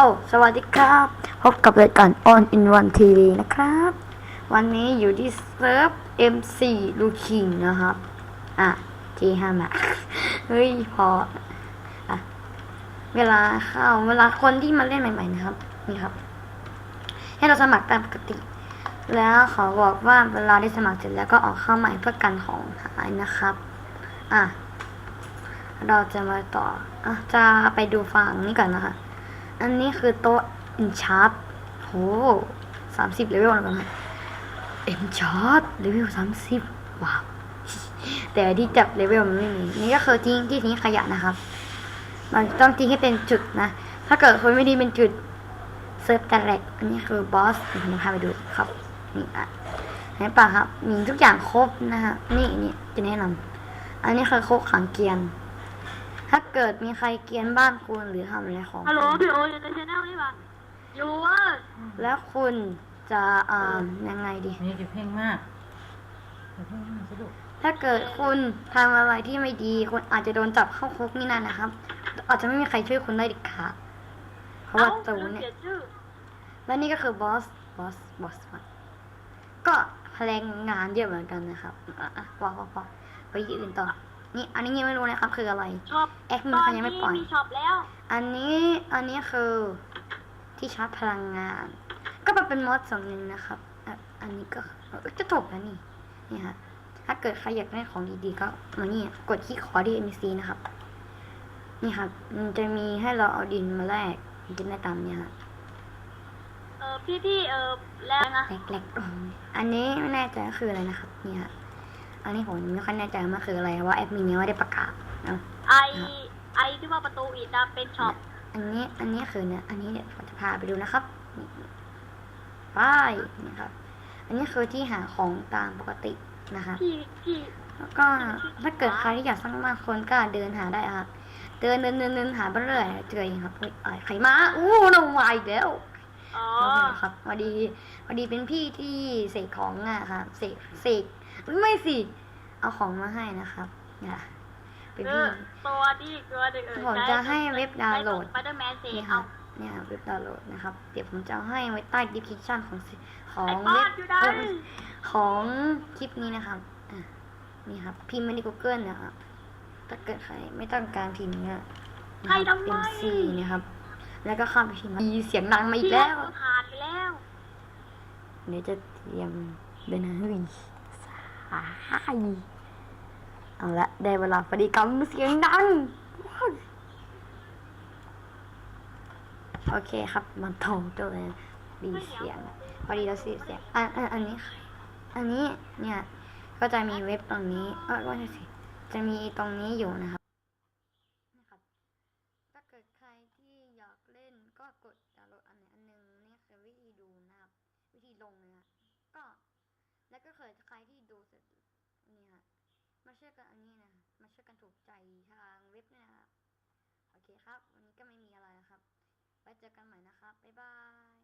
อ้สวัสดีครับ พบกับรายการ On in One TV นะครับ วันนี้อยู่ที่เซิร์ฟ M4 ลูคิงนะครับ อะทีห้ามาเฮ้ย พออะเวลาเข้า เวลาคนที่มาเล่นใหม่ ๆ นะครับ นี่ครับ ให้เราสมัครตามปกติ แล้วขอบอกว่าเวลาได้สมัครเสร็จแล้วก็ออกเข้าใหม่เพื่อกันของหายนะครับ อะเราจะมาต่ออะจะไปดูฝั่งนี้ก่อนนะคะ อันนี้คือโต๊ะอินชาร์ตโหสามสิบเลเวลแล้วกันนะอินชาร์ตเลเวลสามสิบว้าวแต่ที่จับเลเวลมันไม่มี นี่ก็คือทิ้งที่ทิ้งขยะนะครับ มันต้องทิ้งให้เป็นจุดนะ ถ้าเกิดคนไม่ดีเป็นจุดเซิร์ฟแต่แรกอันนี้คือบอสผมพาไปดูครับ นี่อะเห็นปะครับ มีทุกอย่างครบนะฮะ นี่นี่จะแนะนำอันนี้คือโคกขังเกียน ถ้าเกิดมีใครเกรียนบ้านคุณหรือทำอะไรของฮัลโหลคุณพี่โออยู่ในชแนลนี่ปะอยู่เว่าแล้วคุณจะอ่ายังไงดี นี่จะเพ่งมากอย่าเพ่งมากสิลูกถ้าเกิดคุณทำอะไรที่ไม่ดีคุณอาจจะโดนจับเข้าคุกนี่นั่นนะครับ อาจจะไม่มีใครช่วยคุณได้เด็ดขาดเพราะว่าตูนเนี่ยเปลี่ยนชื่อและนี่ก็คือบอส บอส บอสมันก็แพลงงานเยอะเหมือนกันนะครับอะอะพอพอพอไปที่อื่นต่อ นี่อันนี้ยังไม่รู้นะครับคืออะไรชอบแอคมิตนอนเขายันี้งไม่ปล่อยมีช็อปแล้ว อันนี้อันนี้คือที่ชาร์จพลังงาน ก็มันเป็นมอดสองหนึ่งนะครับอะอันนี้ก็เอ้ยจะจบแล้วนี่นี่ฮะถ้าเกิดใครอยากได้ของดีๆก็มานี่กดที่ขอดี NC นะครับ นี่ครับ มันจะมีให้เราเอาดินมาแลกมันจะได้ตามเนี่ยฮะเออพี่พี่เออแล้วนะแลกๆอืมอันนี้ไม่แน่ใจว่าคืออะไรนะครับ นี่ฮะ อันนี้ผมยังไม่ค่อยแน่ใจว่าคืออะไรเพราะว่าแอดมินยังไม่ได้ประกาศเนาะไอไอที่ว่าประตูอิฐนะเป็นช็อปอันนี้อันนี้คือเนี่ยอันนี้เนี่ยผมจะพาไปดูนะครับนี่ไปนี่ครับ อันนี้คือที่หาของตามปกตินะคะพี่พี่แล้วก็ถ้าเกิดใครที่อยากสร้างบ้านคนก็เดินหาได้ครับเดินเดินเดินเดินหาไปเรื่อยเจอเองครับเฮ้ยเอ้ยใครมาอู้น้องวายแล้วอ๋อโอเคครับพอดีพอดีเป็นพี่ที่เสกของอะครับเสกเสกไม่สิ เอาของมาให้นะครับเนี่ยเป็นเอพี่อตัวที่ตัวหนึ่งเออผมจะให้เว็บดาวน์โหลดสไปเดอร์แมนเซนี่คเอารับเนี่ยเว็บดาวน์โหลดนะครับ เดี๋ยวผมจะเอาให้ไว้ใต้ description ของสิของไอ้ป้อเว็นบอยู่ไหนเอ้ยของคลิปนี้นะครับอะนี่ครับ พิมพ์มาใน Google นะครับถ้าเกิดใครไม่ต้องการพิมพ์เนี่ยใครทำไมเป็นซีนะครับ แล้วก็เข้าไปพิมพ์มีเสียงดังมาอีกพี่แล้วผ่านไปแล้วเดี๋ยวจะเตรียมเดินหาเฮ้ยสายเอาละได้เวลาปฏิกรรมเสียงดังว้าวโอเคครับ มันทองตัวเลยดีเสียง พอดีเราเสียเสียงอันอันอันนี้ใครอันนี้เนี่ยก็จะมีเว็บตรงนี้เออว่าจะสิจะมีตรงนี้อยู่นะครับนะครับถ้า เกิดใครที่อยากเล่นก็กดดาวน์โหลดอันไหนอันหนึ่งนี่คือวิธีดูนะครับ วิธีลงนะฮะก็แล้วก็เกิดใครที่ดูเสร็จนี่ฮะมาช่วยกันอันนี้นะมาช่วยกันถูกใจทางเว็บเนี่ยนะครับโอเคครับ วันนี้ก็ไม่มีอะไรนะครับไว้เจอกันใหม่นะครับบ๊ายบาย